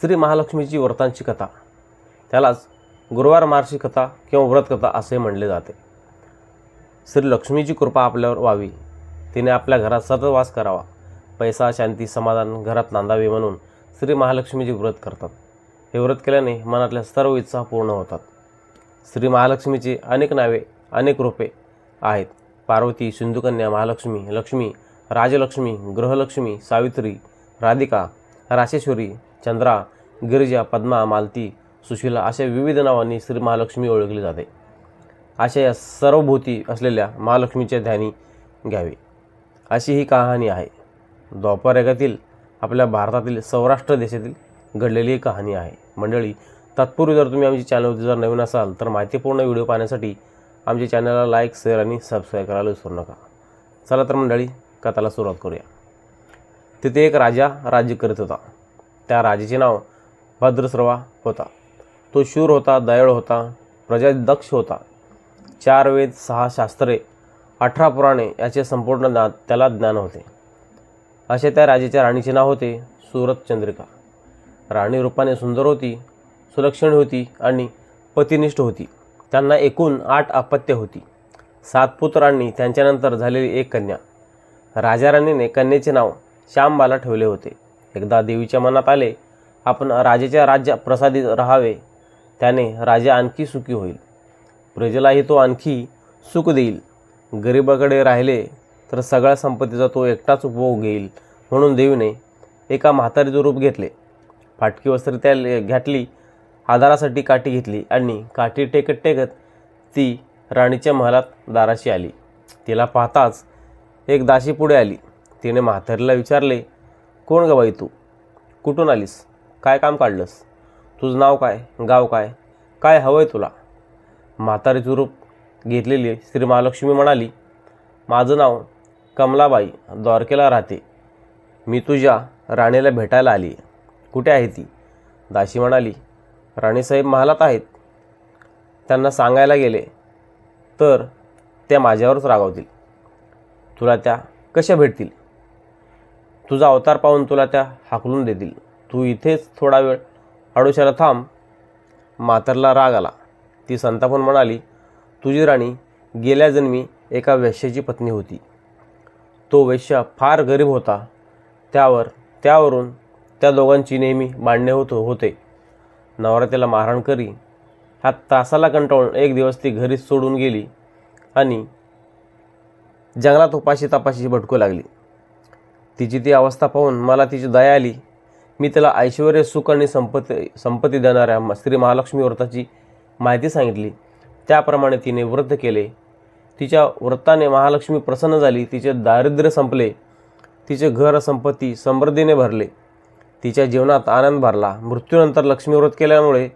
श्री महालक्ष्मीची व्रतांची कथा. त्यालाच गुरुवार मार्ची कथा किंवा व्रतकथा असे म्हणले जाते. श्री लक्ष्मीची कृपा आपल्यावर व्हावी. तिने आपल्या घरात सतत वास करावा. पैसा शांती समाधान घरात नांदावे म्हणून श्री महालक्ष्मीचे व्रत करतात. हे व्रत केल्याने मनातल्या सर्व इच्छा पूर्ण होतात. श्री महालक्ष्मीची अनेक नावे अनेक रूपे आहेत. पार्वती सिंधुकन्या महालक्ष्मी लक्ष्मी राजलक्ष्मी ग्रहलक्ष्मी सावित्री राधिका राशेश्वरी चंद्रा गिरिजा पद्मा मालती सुशीला अशा विविध नावांनी श्री महालक्ष्मी ओळखली जाते. अशा या सर्व भूती असलेल्या महालक्ष्मीच्या ध्यानी घ्यावे. अशी ही कहाणी आहे. द्वापारयुगातील आपल्या भारतातील सौराष्ट्र देशातील घडलेली ही कहाणी आहे. मंडळी तत्पूर्वी जर तुम्ही आमच्या चॅनलवरती जर नवीन असाल तर माहितीपूर्ण व्हिडिओ पाहण्यासाठी आमच्या चॅनलला लाईक शेअर आणि सबस्क्राईब करायला विसरू नका. चला तर मंडळी कथाला सुरुवात करूया. तिथे एक राजा राज्य करीत होता. त्या राजाचे नाव भद्रस्रवा होता. तो शूर होता दयाळ होता प्रजादक्ष होता. चार वेद सहा शास्त्रे अठरा पुराणे याचे संपूर्ण ज्ञान त्याला ज्ञान होते. असे त्या राजाच्या राणीचे नाव होते सुरत चंद्रिका. राणी रूपाने सुंदर होती सुलक्षण होती आणि पतिनिष्ठ होती. त्यांना एकूण आठ अपत्य होती. सात पुत्र आणि त्यांच्यानंतर झालेली एक कन्या. राजाराणीने कन्येचे नाव श्यामबाला ठेवले होते. एकदा देवीच्या मनात आले आपण राजेच्या राज्य प्रसादित राहावे. त्याने राजा आणखी सुखी होईल. प्रजेलाही तो आणखी सुख देईल. गरिबाकडे राहिले तर सगळ्या संपत्तीचा तो एकटाच उपभोग घेईल म्हणून देवीने एका म्हातारीचं रूप घेतले. फाटकी वस्त्र त्या घातली आधारासाठी काठी घेतली आणि काठी टेकत टेकत ती राणीच्या महालात दाराशी आली. तिला पाहताच एक दाशी पुढे आली. तिने म्हातारीला विचारले कोण ग बाई तू? कुठून आलीस? काय काम काढलंस? तुझं नाव काय? गाव काय? काय हवं आहे तुला? म्हातारीचं रूप घेतलेली श्री महालक्ष्मी म्हणाली माझं नाव कमलाबाई द्वारकेला राहते. मी तुझ्या राणीला भेटायला आली. कुठे आहे ती? दाशी म्हणाली राणीसाहेब महालात आहेत. त्यांना सांगायला गेले तर त्या माझ्यावरच रागावतील. तुला त्या कशा भेटतील? तुझा अवतार पाहून तुला त्या हाकलून देतील. तू इथेच थोडा वेळ आडोशाला थांब. मातरला राग आला. ती संतापून म्हणाली तुझी राणी गेल्या जन्मी एका वैश्याची पत्नी होती. तो वैश्य फार गरीब होता. त्यावर त्यावरून त्या दोघांची नेहमी भांडणे होत होते. नवरा त्याला मारहाण करी. हा त्रासाला कंटाळून एक दिवस ती घरीच सोडून गेली आणि जंगलात उपाशी तपाशी भटकू लागली. तिची ती अवस्था पाहून मला तिची दया आली. मी तिला ऐश्वर सुख आणि संपत्ती संपत्ती देणाऱ्या श्री महालक्ष्मी व्रताची माहिती सांगितली. त्याप्रमाणे तिने व्रत केले. तिच्या व्रताने महालक्ष्मी प्रसन्न झाली. तिचे दारिद्र्य संपले. तिचे घर संपत्ती समृद्धीने भरले. तिच्या जीवनात आनंद भरला. मृत्यूनंतर लक्ष्मी व्रत केल्यामुळे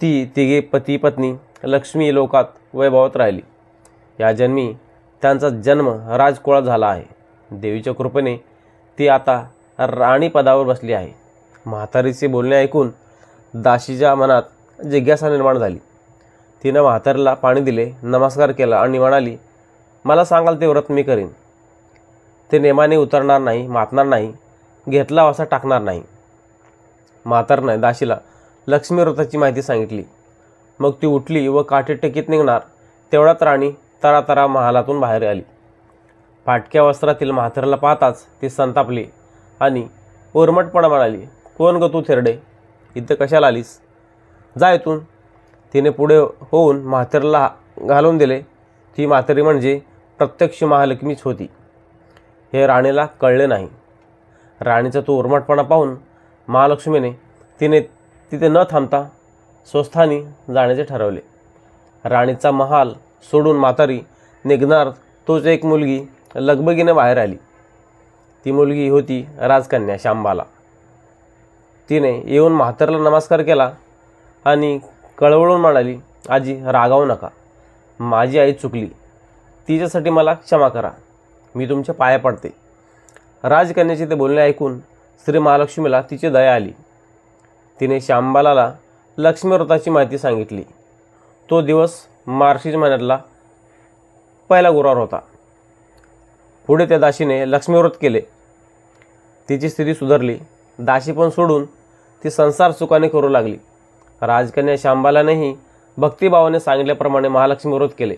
ती तिघे पती पत्नी लक्ष्मी लोकात वैभवत राहिली. या जन्मी त्यांचा जन्म राजकुळात झाला आहे. देवीच्या कृपेने ती आता राणी पदावर बसली आहे. म्हातारीचे बोलणे ऐकून दाशीच्या मनात जिज्ञासा निर्माण झाली. तिनं म्हातारीला पाणी दिले नमस्कार केला आणि म्हणाली मला सांगाल ते व्रत मी करीन. ते नेमाने उतरणार नाही मातणार नाही घेतला असा टाकणार नाही. म्हातारनं दाशीला लक्ष्मी व्रताची माहिती सांगितली. मग ती उठली व काठी टेकीत निघणार तेवढ्यात राणी तरातरा महालातून बाहेर आली. फाटक्या वस्त्रातील म्हाताऱ्याला पाहताच ती संतापली आणि ओरमटपणा म्हणाली कोण ग तू थेरडे? इथं कशाला आलीस? जा इथून. तिने पुढे होऊन म्हाताऱ्याला घालून दिले. ती म्हातारी म्हणजे प्रत्यक्ष महालक्ष्मीच होती. हे राणीला कळले नाही. राणीचा तो उर्मटपणा पाहून महालक्ष्मीने तिने तिथे न थांबता स्वस्थानी जाण्याचे ठरवले. राणीचा महाल सोडून म्हातारी निघणार तोच एक मुलगी लगबगीनं बाहेर आली. ती मुलगी होती राजकन्या शांबाला तिने येऊन म्हातारला नमस्कार केला आणि कळवळून म्हणाली आजी रागावू नका. माझी आई चुकली. तिच्यासाठी मला क्षमा करा. मी तुमच्या पाया पडते. राजकन्याचे ते बोलणे ऐकून श्री महालक्ष्मीला तिची दया आली. तिने श्यामबालाला लक्ष्मीव्रताची माहिती सांगितली. तो दिवस मार्गशीर्ष महिन्यातला पहिला गुरुवार होता. पुढे त्या दाशीने लक्ष्मीव्रत केले. तिची स्थिती सुधारली. दाशी पण सोडून ती संसार सुखाने करू लागली. राजकन्या शांबालानेही भक्तिभावाने सांगितल्याप्रमाणे महालक्ष्मी व्रत केले.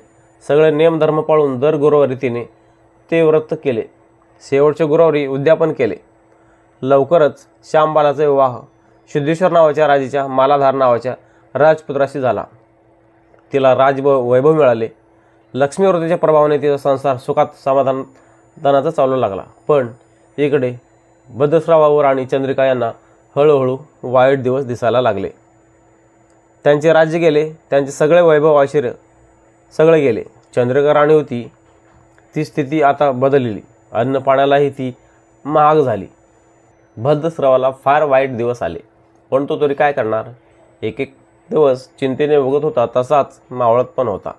सगळे नियमधर्म पाळून दर गुरुवारी तिने ते व्रत केले. शेवटच्या गुरुवारी उद्यापन केले. लवकरच श्यामबालाचा विवाह सिद्धेश्वर नावाच्या राजेच्या मालाधार नावाच्या राजपुत्राशी झाला. तिला राज वैभव मिळाले. लक्ष्मीव्रतीच्या प्रभावाने तिचा संसार सुखात समाधान दानाचा चालू लागला. पण इकडे भद्रस्रावावर आणि चंद्रिका यांना हळूहळू वाईट दिवस दिसायला लागले. त्यांचे राज्य गेले त्यांचे सगळे वैभव आश्चर्य सगळे गेले. चंद्रिका राणी होती ती स्थिती आता बदलली. अन्न पाण्यालाही ती महाग झाली. भद्रस्रावाला फार वाईट दिवस आले. पण तो तरी काय करणार? एक एक दिवस चिंतेने बघत होता तसाच मावळत पण होता.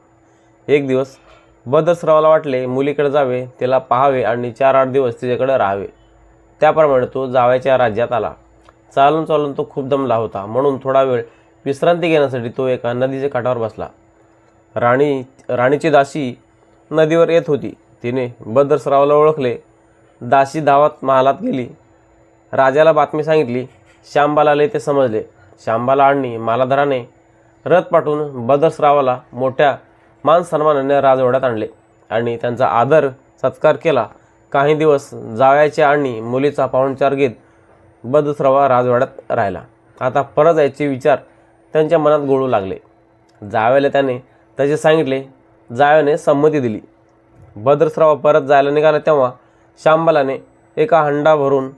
एक दिवस बदसरावाला वाटले मुलीकडे जावे तिला पाहावे आणि चार आठ दिवस तिच्याकडे राहावे. त्याप्रमाणे तो जावयाच्या राज्यात आला. चालून चालून तो खूप दमला होता. म्हणून थोडा वेळ विश्रांती घेण्यासाठी तो एका नदीच्या काठावर बसला. राणी राणीची दासी नदीवर येत होती. तिने बदरसरावाला ओळखले. दासी धावत महालात गेली. राजाला बातमी सांगितली. श्यामबालाला ते समजले. श्यामबाला आणि मालाधराने रथ पाठवून बदरसरावाला मोठ्या मान सन्मानाने राजवाड्यात आणले आणि त्यांचा आदर सत्कार केला. काही दिवस जावयाच्या आणि मुलीचा पाहुणचार घेत बदस्रवा राजवाड्यात राहिला. आता परत जायचे विचार त्यांच्या मनात गोळू लागले. जाव्याला त्याने त्याचे सांगितले जाव्याने संमती दिली. भद्रस्रावा परत जायला निघाला तेव्हा शांबलाने एका हंडा भरून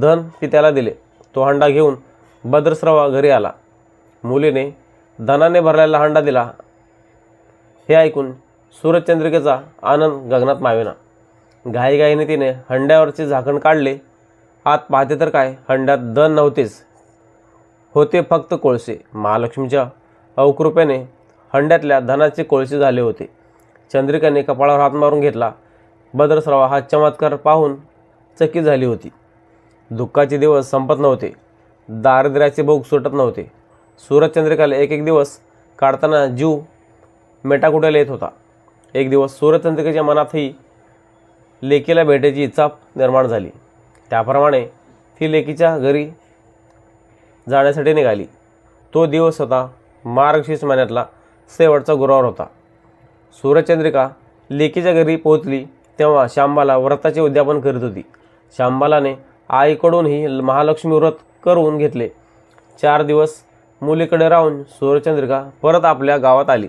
धन पित्याला दिले. तो हंडा घेऊन भद्रस्रावा घरी आला. मुलीने धनाने भरलेला हंडा दिला हे ऐकून सूरजचंद्रिकेचा आनंद गगनात मावेना. घाईघाईने तिने हंड्यावरचे झाकण काढले. आत पाहते तर काय हंड्यात धन नव्हतेच. होते फक्त कोळसे. महालक्ष्मीच्या अवकृपेने हंड्यातल्या धनाचे कोळसे झाले होते. चंद्रिकाने कपाळावर हात मारून घेतला. भद्रस्रावा हा चमत्कार पाहून चकित झाली होती. दुःखाचे दिवस संपत नव्हते. दारिद्र्याचे भोग सुटत नव्हते. सूरजचंद्रिकाला एक एक दिवस काढताना जीव मेटाकुट्याला येत होता? एक दिवस सूरजचंद्रिकेच्या मनातही लेकीला भेटायची इच्छा निर्माण झाली. त्याप्रमाणे ती लेकीच्या घरी जाण्यासाठी निघाली. तो दिवस होता मार्गशीर्ष महिन्यातला शेवटचा गुरुवार होता. सूरजचंद्रिका लेकीच्या घरी पोहोचली तेव्हा शांबाला व्रताचे उद्यापन करीत होती. शांबालाने आईकडूनही महालक्ष्मी व्रत करून घेतले. चार दिवस मुलीकडे राहून सूर्यचंद्रिका परत आपल्या गावात आली.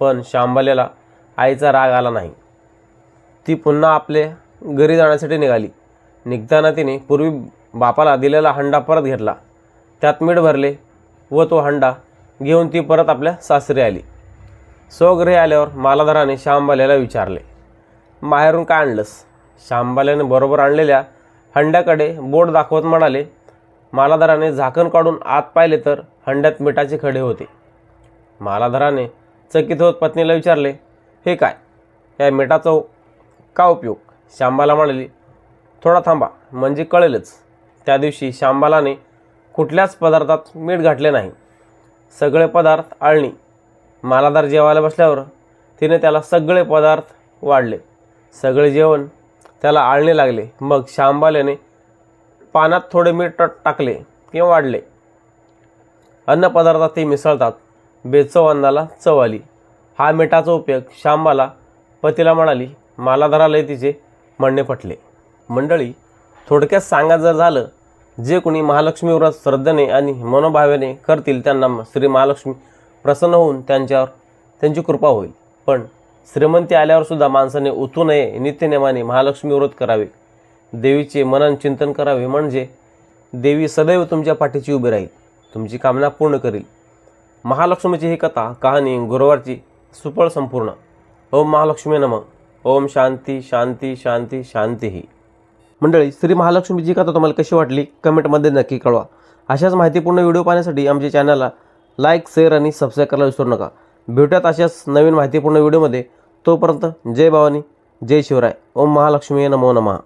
पण श्यामबालेला आईचा राग आला नाही. ती पुन्हा आपले घरी जाण्यासाठी निघाली. निघताना तिने पूर्वी बापाला दिलेला हंडा परत घेतला. त्यात मीठ भरले व तो हंडा घेऊन ती परत आपल्या सासरी आली. स्वगृही आल्यावर मालाधराने श्यामबाल्याला विचारले माहेरून काय आणलंस? श्यामबाल्याने बरोबर आणलेल्या हंड्याकडे बोट दाखवत म्हणाले मालाधराने झाकण काढून आत पाहिले तर हंड्यात मिठाचे खडे होते. मालाधराने चकित होत पत्नीला विचारले हे काय? या मिठाचा का उपयोग? श्यामबाला म्हणाली थोडा थांबा म्हणजे कळेलच. त्या दिवशी श्यामबालाने कुठल्याच पदार्थात मीठ घातले नाही. सगळे पदार्थ आळणी. मालादार जेवायला बसल्यावर तिने त्याला सगळे पदार्थ वाढले. सगळे जेवण त्याला आळणे लागले. मग श्यामबाल्याने पानात थोडे मीठ टाकले किंवा वाढले. अन्नपदार्थात ते मिसळतात. बेचव चव आली. हा मिठाचा उपयोग श्यामबाला पतीला म्हणाली मालाधारालाही तिचे म्हणणे पटले. मंडळी थोडक्यात सांगा जर झालं जे कोणी महालक्ष्मी व्रत श्रद्धेने आणि मनोभावेने करतील त्यांना श्री महालक्ष्मी प्रसन्न होऊन त्यांच्यावर त्यांची कृपा होईल. पण श्रीमंती आल्यावरसुद्धा माणसाने उतू नये नित्यनेमाने महालक्ष्मी व्रत करावे. देवीचे मनन चिंतन करावे म्हणजे देवी सदैव तुमच्या पाठीची उभी राहील. तुमची कामना पूर्ण करील. महालक्ष्मीची ही कथा कहाणी गुरुवारची सुफळ संपूर्ण. ओम महालक्ष्मी नम. ओम शांती शांती शांती शांती ही मंडळी श्री महालक्ष्मीची कथा तुम्हाला कशी वाटली? कमेंटमध्ये नक्की कळवा. अशाच माहितीपूर्ण व्हिडिओ पाहण्यासाठी आमच्या चॅनलला लाईक शेअर आणि सबस्क्राईब करायला विसरू नका. भेटूयात अशाच नवीन माहितीपूर्ण व्हिडिओमध्ये. तोपर्यंत जय भवानी जय शिवराय. ओम महालक्ष्मी नमो नमः.